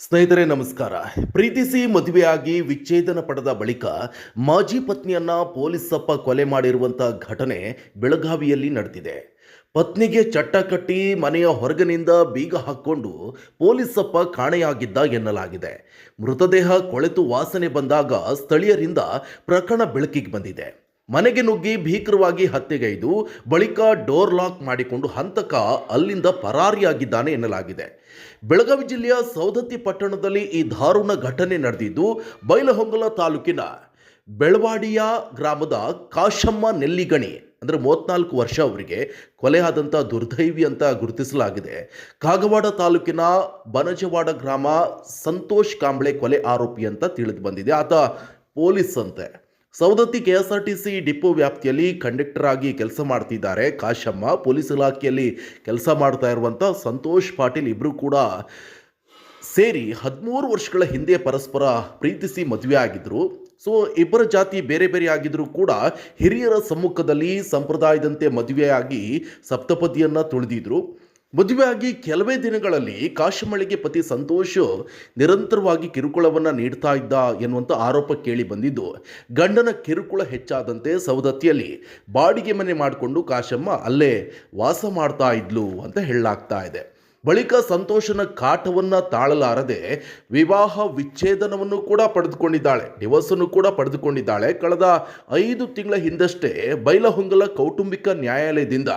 ಸ್ನೇಹಿತರೆ, ನಮಸ್ಕಾರ. ಪ್ರೀತಿಸಿ ಮದುವೆಯಾಗಿ ವಿಚ್ಛೇದನ ಪಡೆದ ಬಳಿಕ ಮಾಜಿ ಪತ್ನಿಯನ್ನ ಪೊಲೀಸಪ್ಪ ಕೊಲೆ ಮಾಡಿರುವಂಥ ಘಟನೆ ಬೆಳಗಾವಿಯಲ್ಲಿ ನಡೆದಿದೆ. ಪತ್ನಿಗೆ ಚಟ್ಟ ಕಟ್ಟಿ ಮನೆಯ ಹೊರಗಿನಿಂದ ಬೀಗ ಹಾಕ್ಕೊಂಡು ಪೊಲೀಸಪ್ಪ ಕಾಣೆಯಾಗಿದ್ದ ಎನ್ನಲಾಗಿದೆ. ಮೃತದೇಹ ಕೊಳೆತು ವಾಸನೆ ಬಂದಾಗ ಸ್ಥಳೀಯರಿಂದ ಪ್ರಕರಣ ಬೆಳಕಿಗೆ ಬಂದಿದೆ. ಮನೆಗೆ ನುಗ್ಗಿ ಭೀಕರವಾಗಿ ಹತ್ಯೆಗೈದು ಬಳಿಕ ಡೋರ್ ಲಾಕ್ ಮಾಡಿಕೊಂಡು ಹಂತಕ ಅಲ್ಲಿಂದ ಪರಾರಿಯಾಗಿದ್ದಾನೆ ಎನ್ನಲಾಗಿದೆ. ಬೆಳಗಾವಿ ಜಿಲ್ಲೆಯ ಸೌದತ್ತಿ ಪಟ್ಟಣದಲ್ಲಿ ಈ ದಾರುಣ ಘಟನೆ ನಡೆದಿದ್ದು, ಬೈಲಹೊಂಗಲ ತಾಲೂಕಿನ ಬೆಳವಾಡಿಯ ಗ್ರಾಮದ ಕಾಶಮ್ಮ ನೆಲ್ಲಿಗಣಿ ಅಂದರೆ ಮೂವತ್ನಾಲ್ಕು ವರ್ಷ ಅವರಿಗೆ ಕೊಲೆ ಆದಂಥ ದುರ್ದೈವಿ ಅಂತ ಗುರುತಿಸಲಾಗಿದೆ. ಕಾಗವಾಡ ತಾಲೂಕಿನ ಬನಜವಾಡ ಗ್ರಾಮ ಸಂತೋಷ್ ಕಾಂಬ್ಳೆ ಕೊಲೆ ಆರೋಪಿ ಅಂತ ತಿಳಿದು ಬಂದಿದೆ. ಆತ ಪೊಲೀಸ್ ಅಂತೆ. ಸೌದತ್ತಿ ಕೆಎಸ್ಆರ್ಟಿಸಿ ಡಿಪೋ ವ್ಯಾಪ್ತಿಯಲ್ಲಿ ಕಂಡಕ್ಟರ್ ಆಗಿ ಕೆಲಸ ಮಾಡ್ತಿದ್ದಾರೆ. ಕಾಶಮ್ಮ ಪೊಲೀಸ್ ಇಲಾಖೆಯಲ್ಲಿ ಕೆಲಸ ಮಾಡ್ತಾ ಇರುವಂಥ ಸಂತೋಷ್ ಪಾಟೀಲ್ ಇಬ್ಬರು ಕೂಡ ಸೇರಿ ಹದಿಮೂರು ವರ್ಷಗಳ ಹಿಂದೆ ಪರಸ್ಪರ ಪ್ರೀತಿಸಿ ಮದುವೆ ಆಗಿದ್ರು. ಸೊ, ಇಬ್ಬರ ಜಾತಿ ಬೇರೆ ಬೇರೆ ಆಗಿದ್ರು ಕೂಡ ಹಿರಿಯರ ಸಮ್ಮುಖದಲ್ಲಿ ಸಂಪ್ರದಾಯದಂತೆ ಮದುವೆಯಾಗಿ ಸಪ್ತಪದಿಯನ್ನು ತುಳಿದಿದ್ರು. ಮದುವೆಯಾಗಿ ಕೆಲವೇ ದಿನಗಳಲ್ಲಿ ಕಾಶಮಳಿಗೆ ಪತಿ ಸಂತೋಷ್ ನಿರಂತರವಾಗಿ ಕಿರುಕುಳವನ್ನು ನೀಡ್ತಾ ಇದ್ದ ಎನ್ನುವಂಥ ಆರೋಪ ಕೇಳಿ ಬಂದಿದ್ದು, ಗಂಡನ ಕಿರುಕುಳ ಹೆಚ್ಚಾದಂತೆ ಸವದತ್ತಿಯಲ್ಲಿ ಬಾಡಿಗೆ ಮನೆ ಮಾಡಿಕೊಂಡು ಕಾಶಮ್ಮ ಅಲ್ಲೇ ವಾಸ ಮಾಡ್ತಾ ಇದ್ಲು ಅಂತ ಹೇಳಲಾಗ್ತಾ ಇದೆ. ಬಳಿಕ ಸಂತೋಷನ ಕಾಟವನ್ನ ತಾಳಲಾರದೆ ವಿವಾಹ ವಿಚ್ಛೇದನವನ್ನು ಕೂಡ ಪಡೆದುಕೊಂಡಿದ್ದಾಳೆ ಡಿವೋರ್ಸನ್ನು ಕೂಡ ಪಡೆದುಕೊಂಡಿದ್ದಾಳೆ. ಕಳೆದ ಐದು ತಿಂಗಳ ಹಿಂದಷ್ಟೇ ಬೈಲಹೊಂಗಲ ಕೌಟುಂಬಿಕ ನ್ಯಾಯಾಲಯದಿಂದ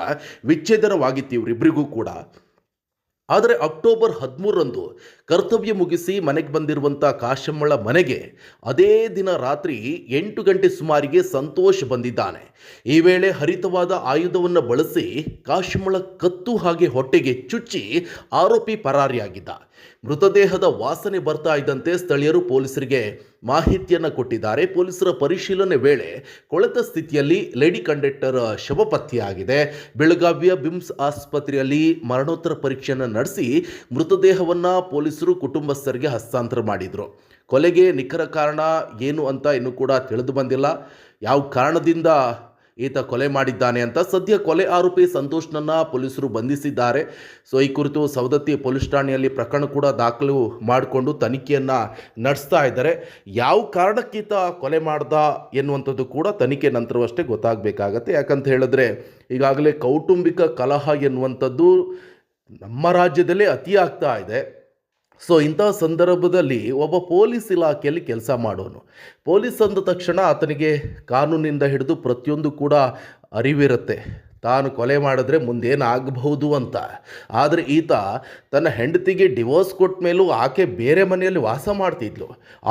ವಿಚ್ಛೇದನವಾಗಿತ್ತು ಇವರಿಬ್ಬರಿಗೂ ಕೂಡ. ಆದರೆ ಅಕ್ಟೋಬರ್ ಹದಿಮೂರರಂದು ಕರ್ತವ್ಯ ಮುಗಿಸಿ ಮನೆಗೆ ಬಂದಿರುವಂಥ ಕಾಶಮ್ಮಳ ಮನೆಗೆ ಅದೇ ದಿನ ರಾತ್ರಿ ಎಂಟು ಗಂಟೆ ಸುಮಾರಿಗೆ ಸಂತೋಷ್ ಬಂದಿದ್ದಾನೆ. ಈ ವೇಳೆ ಹರಿತವಾದ ಆಯುಧವನ್ನು ಬಳಸಿ ಕಾಶಮ್ಮಳ ಕತ್ತು ಹಾಗೆ ಹೊಟ್ಟೆಗೆ ಚುಚ್ಚಿ ಆರೋಪಿ ಪರಾರಿಯಾಗಿದ್ದ. ಮೃತದೇಹದ ವಾಸನೆ ಬರ್ತಾ ಇದ್ದಂತೆ ಸ್ಥಳೀಯರು ಪೊಲೀಸರಿಗೆ ಮಾಹಿತಿಯನ್ನು ಕೊಟ್ಟಿದ್ದಾರೆ. ಪೊಲೀಸರ ಪರಿಶೀಲನೆ ವೇಳೆ ಕೊಳೆತ ಸ್ಥಿತಿಯಲ್ಲಿ ಲೇಡಿ ಕಂಡಕ್ಟರ್ ಶವ ಪತ್ತೆಯಾಗಿದೆ ಬೆಳಗಾವಿಯ ಬಿಮ್ಸ್ ಆಸ್ಪತ್ರೆಯಲ್ಲಿ ಮರಣೋತ್ತರ ಪರೀಕ್ಷೆಯನ್ನು ನಡೆಸಿ ಮೃತದೇಹವನ್ನು ಪೊಲೀಸರು ಕುಟುಂಬಸ್ಥರಿಗೆ ಹಸ್ತಾಂತರ ಮಾಡಿದರು. ಕೊಲೆಗೆ ನಿಖರ ಕಾರಣ ಏನು ಅಂತ ಇನ್ನೂ ಕೂಡ ತಿಳಿದು ಬಂದಿಲ್ಲ. ಯಾವ ಕಾರಣದಿಂದ ಈತ ಕೊಲೆ ಮಾಡಿದ್ದಾನೆ ಅಂತ ಸದ್ಯ ಕೊಲೆ ಆರೋಪಿ ಸಂತೋಷ್ನನ್ನು ಪೊಲೀಸರು ಬಂಧಿಸಿದ್ದಾರೆ. ಸೊ, ಈ ಕುರಿತು ಸವದತ್ತಿ ಪೊಲೀಸ್ ಠಾಣೆಯಲ್ಲಿ ಪ್ರಕರಣ ಕೂಡ ದಾಖಲು ಮಾಡಿಕೊಂಡು ತನಿಖೆಯನ್ನು ನಡೆಸ್ತಾ ಇದ್ದಾರೆ. ಯಾವ ಕಾರಣಕ್ಕೀತ ಕೊಲೆ ಮಾಡ್ದ ಎನ್ನುವಂಥದ್ದು ಕೂಡ ತನಿಖೆ ನಂತರವಷ್ಟೇ ಗೊತ್ತಾಗಬೇಕಾಗತ್ತೆ. ಯಾಕಂತ ಹೇಳಿದ್ರೆ ಈಗಾಗಲೇ ಕೌಟುಂಬಿಕ ಕಲಹ ಎನ್ನುವಂಥದ್ದು ನಮ್ಮ ರಾಜ್ಯದಲ್ಲೇ ಅತಿ ಆಗ್ತಾ ಇದೆ. ಸೊ ಇಂಥ ಸಂದರ್ಭದಲ್ಲಿ ಒಬ್ಬ ಪೊಲೀಸ್ ಇಲಾಖೆಯಲ್ಲಿ ಕೆಲಸ ಮಾಡೋನು. ಪೊಲೀಸ್ ಅಂದ ತಕ್ಷಣ ಆತನಿಗೆ ಕಾನೂನಿಂದ ಹಿಡಿದು ಪ್ರತಿಯೊಂದು ಕೂಡ ಅರಿವಿರುತ್ತೆ. ತಾನು ಕೊಲೆ ಮಾಡಿದ್ರೆ ಮುಂದೇನಾಗಬಹುದು ಅಂತ. ಆದರೆ ಈತ ತನ್ನ ಹೆಂಡತಿಗೆ ಡಿವೋರ್ಸ್ ಕೊಟ್ಟ ಮೇಲೂ ಆಕೆ ಬೇರೆ ಮನೆಯಲ್ಲಿ ವಾಸ ಮಾಡ್ತಿದ್ಲು.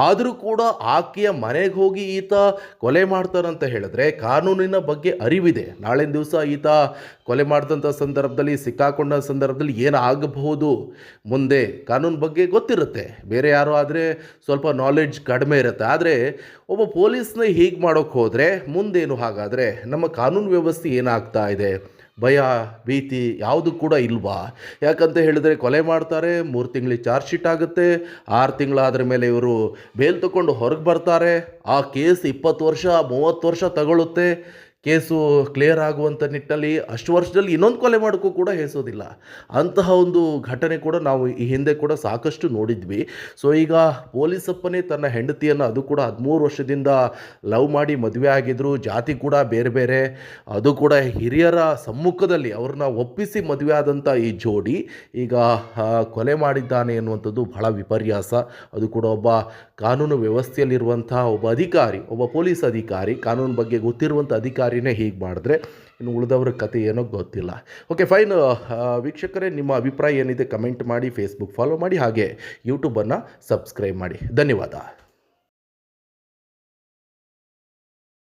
ಆದರೂ ಕೂಡ ಆಕೆಯ ಮನೆಗೆ ಹೋಗಿ ಈತ ಕೊಲೆ ಮಾಡ್ತಾನಂತ ಹೇಳಿದ್ರೆ ಕಾನೂನಿನ ಬಗ್ಗೆ ಅರಿವಿದೆ. ನಾಳಿನ ದಿವಸ ಈತ ಕೊಲೆ ಮಾಡಿದಂಥ ಸಂದರ್ಭದಲ್ಲಿ, ಸಿಕ್ಕಾಕೊಂಡ ಸಂದರ್ಭದಲ್ಲಿ ಏನಾಗಬಹುದು ಮುಂದೆ ಕಾನೂನು ಬಗ್ಗೆ ಗೊತ್ತಿರುತ್ತೆ. ಬೇರೆ ಯಾರು ಆದರೆ ಸ್ವಲ್ಪ ನಾಲೆಡ್ಜ್ ಕಡಿಮೆ ಇರುತ್ತೆ. ಆದರೆ ಒಬ್ಬ ಪೊಲೀಸ್ನ ಹೀಗೆ ಮಾಡೋಕ್ಕೆ ಹೋದರೆ ಮುಂದೇನು ಹಾಗಾದರೆ ನಮ್ಮ ಕಾನೂನು ವ್ಯವಸ್ಥೆ ಏನಾಗ್ತಾ ಇದೆ? ಭಯ, ಭೀತಿ ಯಾವುದು ಕೂಡ ಇಲ್ವಾ? ಯಾಕಂತ ಹೇಳಿದರೆ ಕೊಲೆ ಮಾಡ್ತಾರೆ, ಮೂರು ತಿಂಗಳಿಗೆ ಚಾರ್ಜ್ ಶೀಟ್ ಆಗುತ್ತೆ. ಆರು ತಿಂಗಳಾದ್ರ ಮೇಲೆ ಇವರು ಬೇಲ್ ತಗೊಂಡು ಹೊರಗೆ ಬರ್ತಾರೆ. ಆ ಕೇಸ್ ಇಪ್ಪತ್ತು ವರ್ಷ, ಮೂವತ್ತು ವರ್ಷ ತಗೊಳ್ಳುತ್ತೆ ಕೇಸು ಕ್ಲಿಯರ್ ಆಗುವಂಥ ನಿಟ್ಟಲ್ಲಿ ಅಷ್ಟು ವರ್ಷದಲ್ಲಿ ಇನ್ನೊಂದು ಕೊಲೆ ಮಾಡೋಕ್ಕೂ ಕೂಡ ಹೇಸೋದಿಲ್ಲ. ಅಂತಹ ಒಂದು ಘಟನೆ ಕೂಡ ನಾವು ಈ ಹಿಂದೆ ಕೂಡ ಸಾಕಷ್ಟು ನೋಡಿದ್ವಿ. ಸೊ ಈಗ ಪೊಲೀಸಪ್ಪನೇ ತನ್ನ ಹೆಂಡತಿಯನ್ನು ಅದು ಕೂಡ ಹದಿಮೂರು ವರ್ಷದಿಂದ ಲವ್ ಮಾಡಿ ಮದುವೆ ಆಗಿದ್ರು. ಜಾತಿ ಕೂಡ ಬೇರೆ ಬೇರೆ. ಅದು ಕೂಡ ಹಿರಿಯರ ಸಮ್ಮುಖದಲ್ಲಿ ಅವ್ರನ್ನ ಒಪ್ಪಿಸಿ ಮದುವೆ ಆದಂಥ ಈ ಜೋಡಿ ಈಗ ಕೊಲೆ ಮಾಡಿದ್ದಾನೆ ಎನ್ನುವಂಥದ್ದು ಬಹಳ ವಿಪರ್ಯಾಸ. ಅದು ಕೂಡ ಒಬ್ಬ ಕಾನೂನು ವ್ಯವಸ್ಥೆಯಲ್ಲಿರುವಂಥ ಒಬ್ಬ ಅಧಿಕಾರಿ, ಒಬ್ಬ ಪೊಲೀಸ್ ಅಧಿಕಾರಿ, ಕಾನೂನು ಬಗ್ಗೆ ಗೊತ್ತಿರುವಂಥ ಅಧಿಕಾರಿನೇ ಹೀಗೆ ಮಾಡಿದ್ರೆ ಇನ್ನು ಉಳಿದವ್ರ ಕತೆ ಏನೋ ಗೊತ್ತಿಲ್ಲ. ಓಕೆ ಫೈನ್ ವೀಕ್ಷಕರೇ, ನಿಮ್ಮ ಅಭಿಪ್ರಾಯ ಏನಿದೆ ಕಮೆಂಟ್ ಮಾಡಿ ಫೇಸ್ಬುಕ್ ಫಾಲೋ ಮಾಡಿ, ಹಾಗೆ ಯೂಟ್ಯೂಬನ್ನು ಸಬ್ಸ್ಕ್ರೈಬ್ ಮಾಡಿ. ಧನ್ಯವಾದ.